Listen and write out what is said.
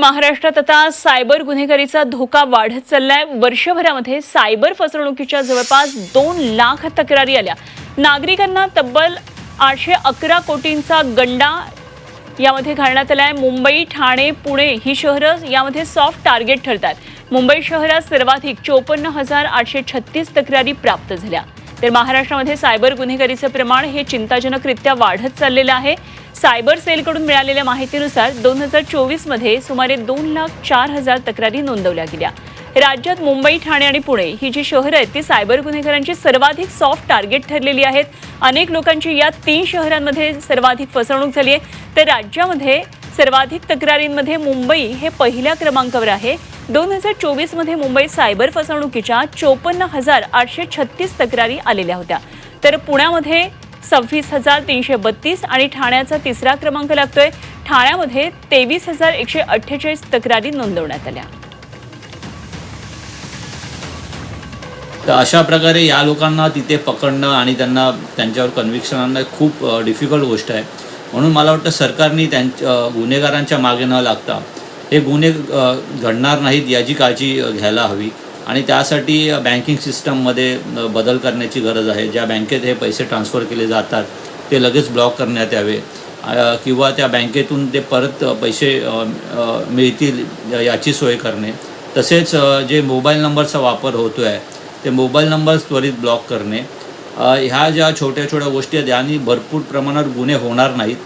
महाराष्ट्रात आता सायबर गुन्हेगारीचा धोका वाढत चाललाय. वर्षभरामध्ये सायबर फसवणुकीच्या जवळपास दोन लाख तक्रारी आल्या. नागरिकांना तब्बल आठशे अकरा कोटींचा गंडा यामध्ये घालण्यात आलाय. मुंबई ठाणे पुणे ही शहरं यामध्ये सॉफ्ट टार्गेट ठरतात. मुंबई शहरात सर्वाधिक चोपन्न हजार आठशे छत्तीस तक्रारी प्राप्त झाल्या. तर महाराष्ट्रामध्ये सायबर गुन्हेगारीचं प्रमाण हे चिंताजनकरित्या वाढत चाललेलं आहे. सायबर सेलकडून मिळालेल्या माहितीनुसार दोन हजार चोवीसमध्ये सुमारे दोन लाख चार हजार तक्रारी नोंदवल्या गेल्या. राज्यात मुंबई ठाणे आणि पुणे ही जी शहरं आहेत ती सायबर गुन्हेगारांची सर्वाधिक सॉफ्ट टार्गेट ठरलेली आहेत. अनेक लोकांची या तीन शहरांमध्ये सर्वाधिक फसवणूक झाली आहे. तर राज्यामध्ये सर्वाधिक तक्रारींमध्ये मुंबई हे पहिल्या क्रमांकावर आहे. दोन हजार चोवीसमध्ये मुंबईत सायबर फसवणुकीच्या चोपन्न हजार आठशे छत्तीस तक्रारी आलेल्या होत्या. तर पुण्यामध्ये सव्वीस हजार तीनशे बत्तीस आणि ठाण्याचा तिसरा क्रमांक लागतोय. ठाण्यामध्ये तेवीस हजार एकशे अठ्ठेचाळीस तक्रारी नोंदवण्यात आल्या. तर अशा प्रकारे या लोकांना तिथे पकडणं आणि त्यांना त्यांच्यावर कन्व्हिक्शन आणणं खूप डिफिकल्ट गोष्ट आहे. म्हणून मला वाटतं सरकारने त्यांच्या गुन्हेगारांच्या मागे न लागता हे गुन्हे घडणार नाहीत याची काळजी घ्यायला हवी. आणि त्यासाठी बँकिंग सिस्टममध्ये बदल करण्याची गरज आहे. ज्या बँकेत हे पैसे ट्रान्सफर केले जातात ते लगेच ब्लॉक करण्यात यावे. किंवा त्या बँकेतून ते परत पैसे मिळतील याची सोय करणे. तसेच जे मोबाईल नंबरचा वापर होतो आहे ते मोबाईल नंबर त्वरित ब्लॉक करणे. ह्या ज्या छोट्या छोट्या गोष्टी आहेत यांनी भरपूर प्रमाणात गुन्हे होणार नाहीत.